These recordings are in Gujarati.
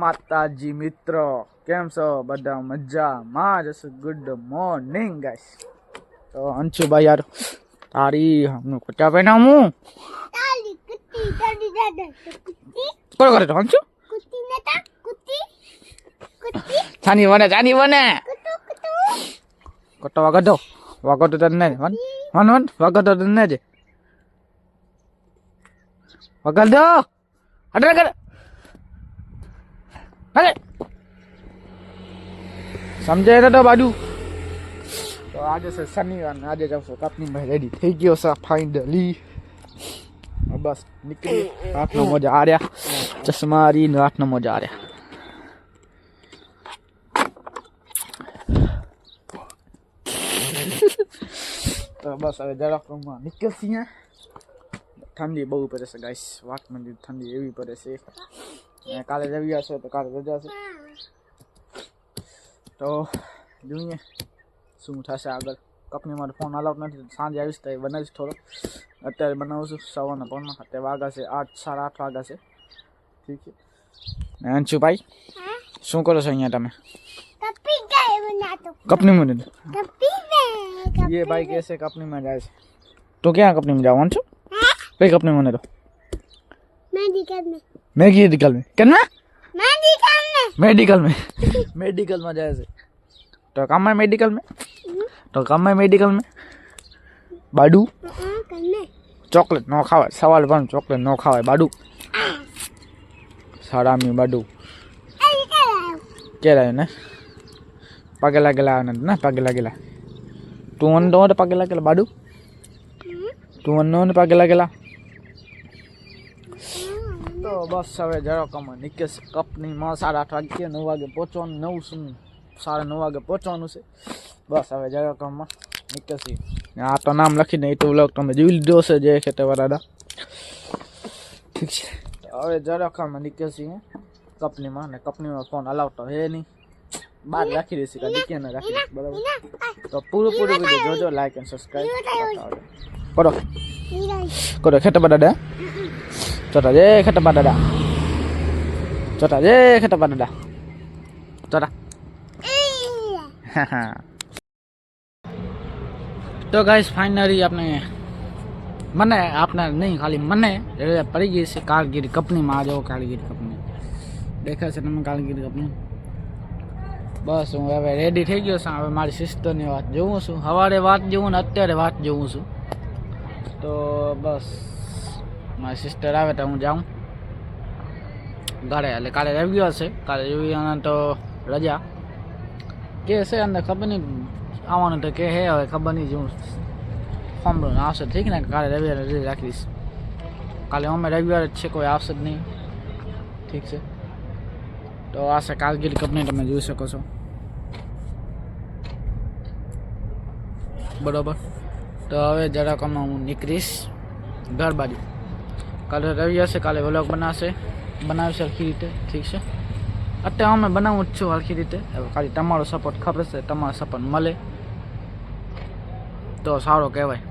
માતાજી મિત્રો કેમ છો બધા મજામાં જ ગુડ મોર્નિંગ ગાઈસ તો અંશુભાઈ યાર તારી હમનું કુટ્યા પહેના હું કોણ કરે તો અંશુ છાની વને છાની વને કટો વાગડો વાગડો તને વન વન વન વાગડો તને જ વાગડો અડર કર Hale. Samjha na da badu. To aaj se sunny kan. one aaj jab so kapni bhai ready. Thank you so finally. Ab bas nikli raat mau moja aa raha. Chashma ri raat na moja aa raha. To bas aaj jara ko ma nikli sinha. Eh? Thandi bahut pade guys. Waat mandi tandi, evi pade se. કાલે રવિયા છો તો કા રજા છે તો દૂઈએ સુમઠા સાગર કપને માર ફોન અલાઉટ નહી સાંજ આવી જ થાય બની જ થોડો અત્યારે બનાવશું સાવાના બણમાં 7 વાગા છે 8 6 8 વાગા છે ઠીક છે મનચુ ભાઈ શું કરો છો અહીંયા તમે કપ પી કઈ બનાવતો કપને મને કપ પીવે કપ પીયે ભાઈ કેસે કપનીમાં જાશ તો કે કપનીમાં જાવાણ છો બે કપને મને દો મે દીકને મેडिकल में किन में मेडिकल મેડિકલ मेडिकल में मेडिकल में जाए तो काम में मेडिकल में तो काम में मेडिकल में બાડુ ચોકલેટ ન ખાવાય સવાલ પણ ચોકલેટ નો ખાવાય બાડુ સારામી બાડુ કેરાય ને પગે લાગેલા આનંદ ને પગે લાગેલા તું અન તો પગે લાગેલા બાડુ તું અન પગે લાગેલા તો બસ હવે જરાક અમે નિકેશ કપનીમાં સાડા આઠ વાગે નવ વાગે પહોંચવાનું નવ શું સાડા નવ વાગે પહોંચવાનું છે બસ હવે જરાક અમે નિકેશી આ તો નામ લખીને એ તો વ્લોગ તમે જોઈ લીધો છે જે ખેતેવાળા ઠીક છે હવે જરાક અમે નિકેશી કંપનીમાં ને કંપનીમાં ફોન હલાવતો હે નહીં બાર રાખી દઈશું કાં દીકરીને રાખી દઈશું બરાબર તો પૂરું પૂરું વિડીયો જોજો લાઈક એન્ડ સબસ્ક્રાઈબ કરો કરો ખેતર બધા cho ta dễ khách tập bạn đã đã cho ta dễ तो गाइस फाइनली आपने मन आपने नहीं खाली मन पड़ी गई से कालगिर कपनी मार जाओ कालगिर कपनी देखा से ना कालगिर कपनी बस हूँ हमें रेडी थी गयो सा हमें मारी सिस्टर ने बात जो सु बात जो अत्यारे बात जो तो बस મા સિસ્ટર આવે તો હું જાઉં ઘરે આલે કાલે આવી ગયો છે કાલે એવું આના તો રજા કે છે અને ખબર ની આવવાનું તો કે હે હવે ખબર ની હું ફોન માં આવ છે ઠીક ને કાલે દેવીને રાખીશ કાલે હું મે રહી ગયો છે કોઈ આવસદ નહીં ઠીક છે તો આસા કાલે ઘરે કંપને તમે જોઈ શકો છો બરોબર તો હવે જરા કામ હું નીકરીશ ઘર બાજી કાલે રવિ હશે કાલે વ્લોગ બનાવશે બનાવશે સરખી રીતે ઠીક છે અત્યારે અમે બનાવું જ છું સરખી રીતે હવે ખાલી તમારો સપોર્ટ ખબર છે તમારો સપોર્ટ મળે તો સારો કહેવાય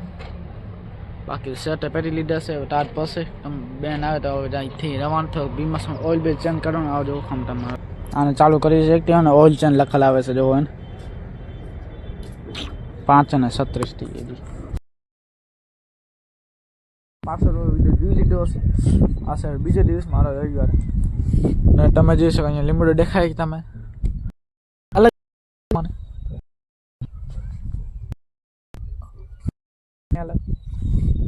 બાકી શર્ટ પહેરી લીધા છે હવે તાર પછી તમે બેન આવે તો હવે અહીંથી રવાના થયો બીમાસ ઓઇલ બેલ ચેન્જ કરવાનું આવજો જોખમ તમારે આને ચાલુ કરી છે કે અને ઓઇલ ચેન્જ લખેલા આવે છે જોવો એને પાંચ અને સત્રીસથી થઈ પાછળનો વિડીયો જોઈ લીધો હશે આ સાહેબ બીજો દિવસ મારો રવિવારે ને તમે જોઈ શકો અહીંયા લીંબડો દેખાય કે તમે અલગ અલગ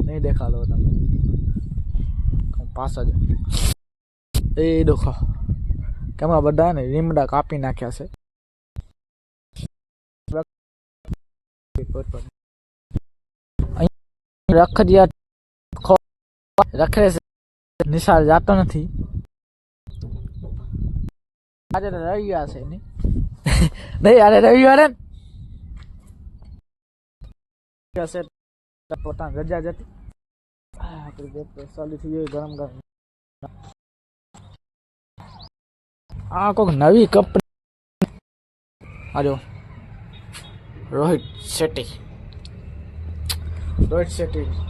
નહીં દેખાડો તમે પાછા જ એ દેખો કેમરા બધાને લીમડા કાપી નાખ્યા છે રખડિયા रखे निशाल जातो न थी आज रविवार से नहीं नहीं यार रविवार है कैसे पोता गज्जा जाती तो बहुत सॉलिड थी ये गरम गरम आ को नवी कप आ रोहित शेट्टी रोहित शेट्टी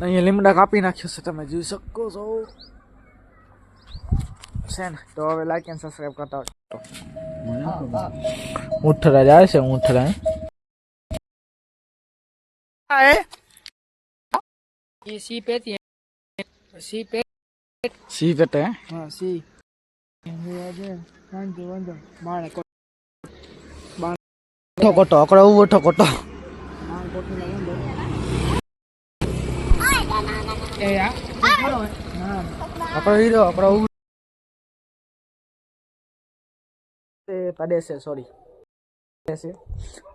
અહીંયા લીમડા કાપી નાખ્યો છે તમે જોઈ શકો છો છે ને તો હવે લાઈક એન્ડ સબસ્ક્રાઈબ કરતા હોય ઉઠરા જાય છે ઉઠરા એ સી પેતી સી પે સી પેટે હા સી વાંધો કોટો કોટો અકડો ઉઠો કોટો કોટો આપણો હીરો આપણો પડે છે સોરી છે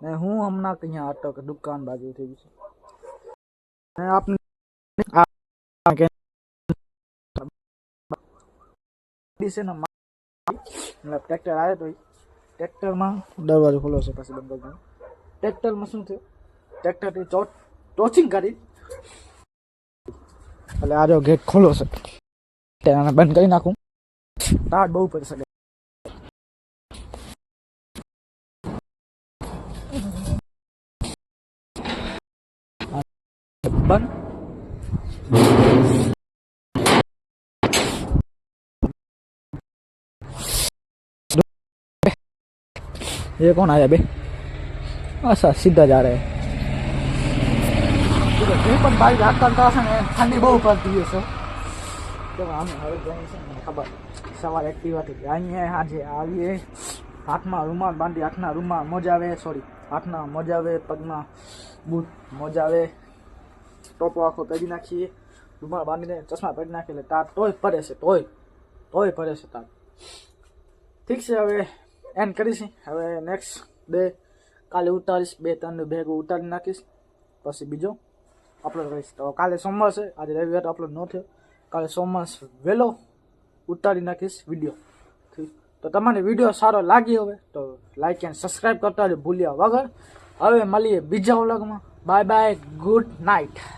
ને હું હમણાં અહીંયા હતો કે દુકાન બાજુ થઈ છે ને આપને ટ્રેક્ટર આવે તો ટ્રેક્ટરમાં દરવાજો ખોલો છે પછી બંધ ટ્રેક્ટરમાં શું થયું ટ્રેક્ટરથી ટોચિંગ કરી એટલે આ જો ગેટ ખોલો છે તેને બંધ કરી નાખું ટાટ બહુ પડશે બંધ ये कौन आया बे अच्छा सीधा जा रहा है પણ ભાઈ રાત કાંતા છે ને સન્ની બહુ કાંતીયો છો કે અમે હવે જવાનું છે ખબર સવાર એક્ટિવા થી આઈએ હાજે આવીએ હાથમાં રૂમાલ બાંધી હાથના રૂમાલ મોજા આવે સોરી હાથના મોજા આવે પગમાં બૂટ મોજા આવે ટોપો આખો પહેરી નાખી દુમાલ બામીને ચશ્મા પહેરી નાખે એટલે તા તોય પડે છે તોય તોય પડે છે તા ઠીક છે હવે એન્ડ કરીશું હવે નેક્સ્ટ દે કાલે ઉતારીશ બે ત્રણ બેગ ઉતારી નાખીશ પછી બીજો અપલોડ કરીશ તો કાલે સોમવાર છે આજે રવિવાર અપલોડ ન થયો કાલે સોમવાર વહેલો ઉતારી નાખીશ વિડીયો તો તમને વિડીયો સારો લાગ્યો હવે તો લાઈક એન્ડ સબસ્ક્રાઈબ કરતા ભૂલ્યા વગર હવે મળીએ બીજા વ્લોગમાં બાય બાય ગુડ નાઇટ